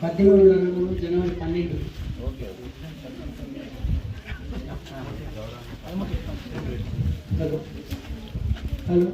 పద్దెనిమిది వందల అరవై మూడు జనవరి పన్నెండు. హలో హలో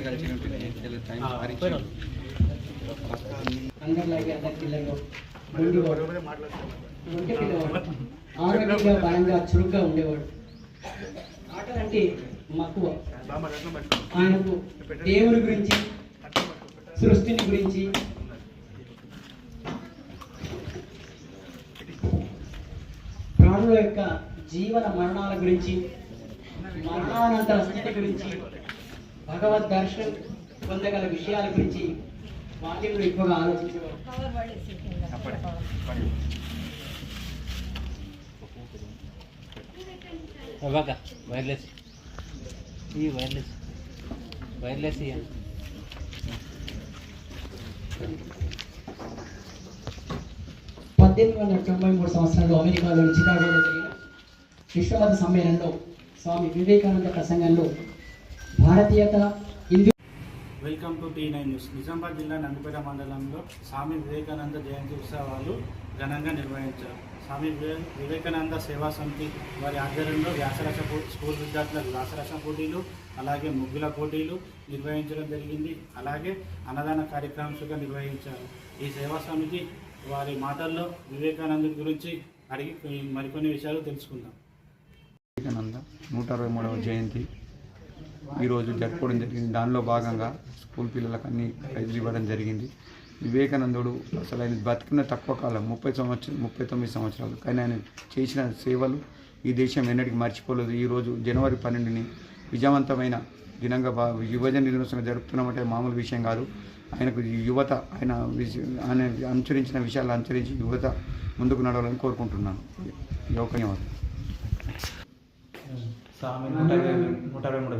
కలిసి అందరిలాగే అందరి పిల్లలు ఆరోగ్యంగా బలంగా చురుగ్గా ఉండేవాడు ఆటలంటే మక్కువ ఆయనకు దేవుని గురించి సృష్టిని గురించి. ప్రాణుల యొక్క జీవన మరణాల గురించి మరణానంతర స్థితి గురించి భగవద్ దర్శనం పొందగల విషయాల గురించి వాటిని ఎక్కువగా ఆలోచించేవాడు వైర్లెస్ ఈ వైర్లెస్ వైర్లెస్ ఇయ్య. పద్దెనిమిది వందల తొంభై మూడు సంవత్సరంలో అమెరికాలోని చికాగోలో జరిగిన విశ్వమత సమ్మేళనంలో స్వామి వివేకానంద ప్రసంగంలో భారతీయత Hindu welcome to T nine news Nizamabad జిల్లా నందిపేట మండలంలో స్వామి వివేకానంద జయంతి ఉత్సవాలు ఘనంగా నిర్వహించారు. స్వామి వివేకానంద సేవా సమితి వారి ఆధ్వర్యంలో వ్యాసరస పో- స్కూల్ విద్యార్థులకు వ్యాసరస పోటీలు అలాగే ముగ్గుల పోటీలు నిర్వహించడం జరిగింది. అలాగే అన్నదాన కార్యక్రమాలుగా నిర్వహించారు. ఈ సేవా సమితి వారి మాటల్లో వివేకానంద గురించి అడిగి మరికొన్ని విషయాలు తెలుసుకుందాం. వివేకానంద నూట అరవై మూడవ జయంతి. ఈరోజు జరుపుకోవడం జరిగింది. దానిలో భాగంగా స్కూల్ పిల్లలకు అన్ని ప్రైజులు ఇవ్వడం జరిగింది. వివేకానందుడు అసలు ఆయన బతికిన తక్కువ కాలం ముప్పై సంవత్సరం ముప్పై తొమ్మిది సంవత్సరాలు. కానీ ఆయన చేసిన సేవలు ఈ దేశం ఎన్నటికి మర్చిపోలేదు. ఈరోజు జనవరి పన్నెండుని విజయవంతమైన దినంగా బా యువజన దినోత్సవం జరుపుతున్నామంటే మామూలు విషయం కాదు. ఆయనకు యువత ఆయన ఆయన అనుసరించిన విషయాలు అనుసరించి యువత ముందుకు నడవాలని కోరుకుంటున్నాను. ఈ స్వామి నూట ఇరవై నూట ఇరవై మూడు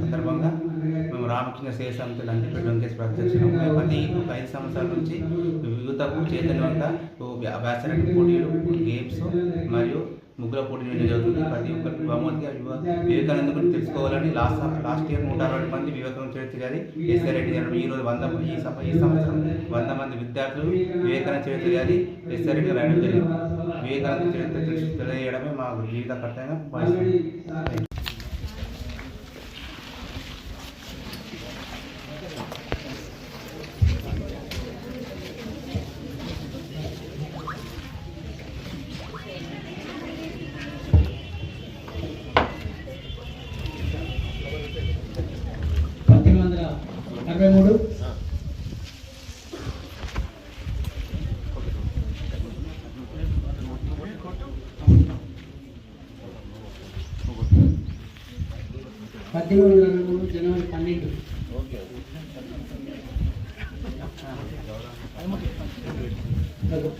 సందర్భంగా మేము రామకృష్ణ సేవ అంటే లంచపేట వెంకటేశ్వర అధ్యక్షులు ప్రతి ఒక ఐదు సంవత్సరాల నుంచి యువతకు చైతన్యంగా వ్యాసరణ పోటీలు గేమ్స్ మరియు ముగ్గుల పోటీలు జరుగుతుంది ప్రతి ఒక్కరికి బహుమతిగా వివేకానంద గురించి తెలుసుకోవాలని లాస్ట్ లాస్ట్ ఇయర్ నూట అరవై మంది వివేకానంద చరిత్ర గారి ఎస్ఆర్ రెడ్డి గారు ఈ రోజు వంద ఈ సంవత్సరం వంద మంది విద్యార్థులు వివేకానంద చరిత్ర గారి ఎస్ఆర్ రెడ్డి గారు రాయడం జరిగింది. వివేకానంద చరిత్ర తెలిసి తెలియజేయడమే మా జీవిత కర్తవ్యంగా పద్దెనిమిది వందల అరవై మూడు జనవరి పన్నెండు. హలో.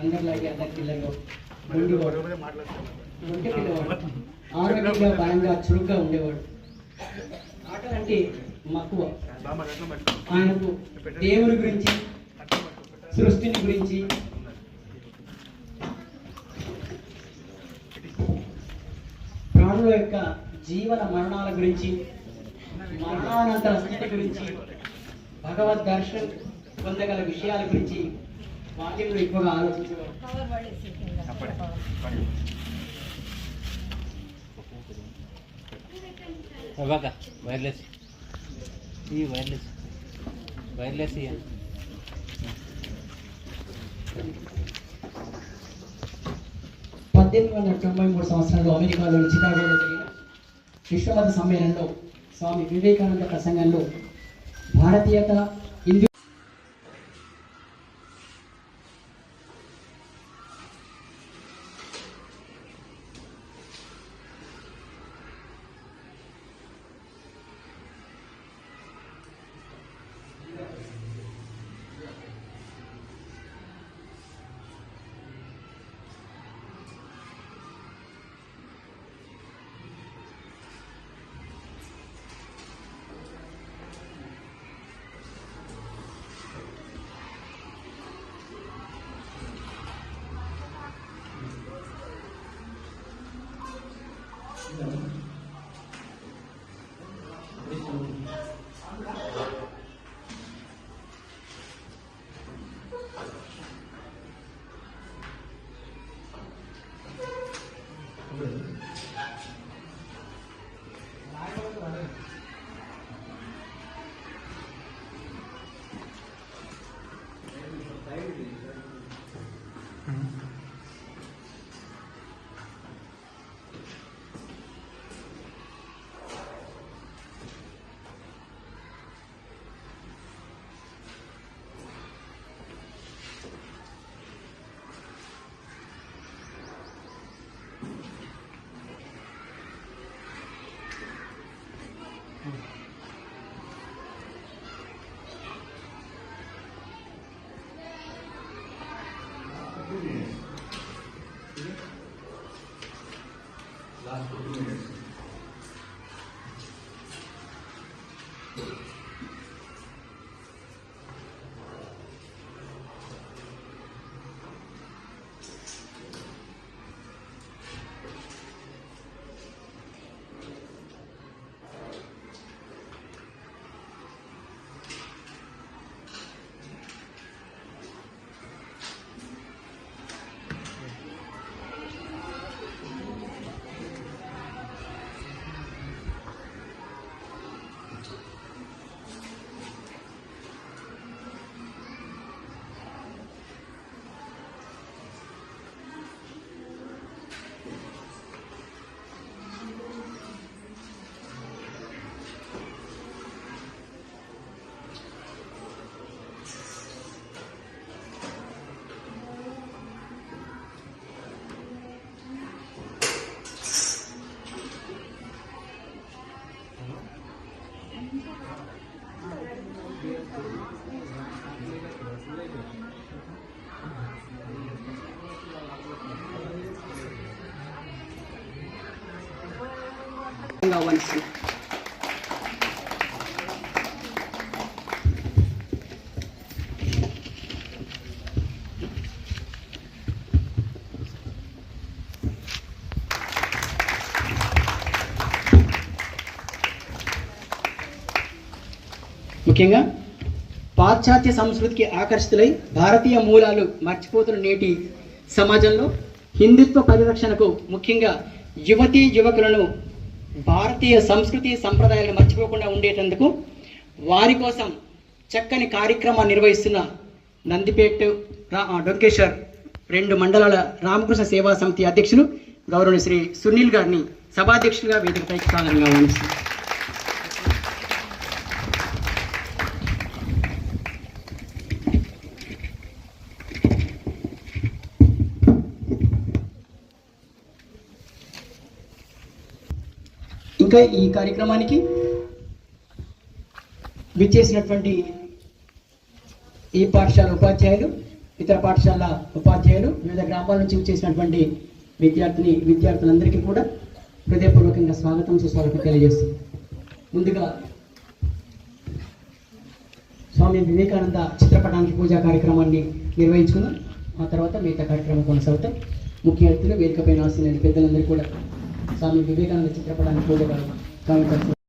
అందరిలాగే అందరి పిల్లలు ఆరోగ్యంగా బలంగా చురుగ్గా ఉండేవాడు. ఆటలంటే మక్కువ. ఆయనకు దేవుని గురించి సృష్టిని గురించి. ప్రాణుల యొక్క జీవన మరణాల గురించి మరణానంతర స్థితి గురించి భగవద్ దర్శనం పొందగల విషయాల గురించి బాల్యంలో ఎక్కువగా ఆలోచించేవారు బాగా. వైర్లెస్ ఈ వైర్లెస్ వైర్లెస్ ఇయ్య. పద్దెనిమిది వందల తొంభై మూడు సంవత్సరంలో అమెరికాలోని చికాగోలో జరిగిన విశ్వమత సమ్మేళనంలో స్వామి వివేకానంద ప్రసంగంలో భారతీయత హిందూ ముఖ్యంగా పాశ్చాత్య సంస్కృతికి ఆకర్షితులై భారతీయ మూలాలు మర్చిపోతున్న నేటి సమాజంలో హిందుత్వ పరిరక్షణకు ముఖ్యంగా యువతీ యువకులను భారతీయ సంస్కృతి సంప్రదాయాలను మర్చిపోకుండా ఉండేటందుకు వారి కోసం చక్కని కార్యక్రమాన్ని నిర్వహిస్తున్న నందిపేట రా- డొంకేశ్వర్ రెండు మండలాల రామకృష్ణ సేవా సమితి అధ్యక్షులు గౌరవ శ్రీ సునీల్ గారిని సభాధ్యక్షులుగా వేదికపైకి సాధారణంగా ఇంకా ఈ కార్యక్రమానికి విచ్చేసినటువంటి ఈ పాఠశాల ఉపాధ్యాయులు ఇతర పాఠశాల ఉపాధ్యాయులు వివిధ గ్రామాల నుంచి విచ్చేసినటువంటి విద్యార్థిని విద్యార్థులందరికీ కూడా హృదయపూర్వకంగా స్వాగతం సుస్వాగతం తెలియజేస్తుంది ముందుగా స్వామి వివేకానంద చిత్రపటానికి పూజా కార్యక్రమాన్ని నిర్వహించుకున్నాం ఆ తర్వాత మిగతా కార్యక్రమం కొనసాగుతాం ముఖ్య అతిథులు వేదికపైన ఆశీన పెద్దలందరూ కూడా స్వామి వివేకానంద చిత్రపటానికి పూజ కార్యక్రమం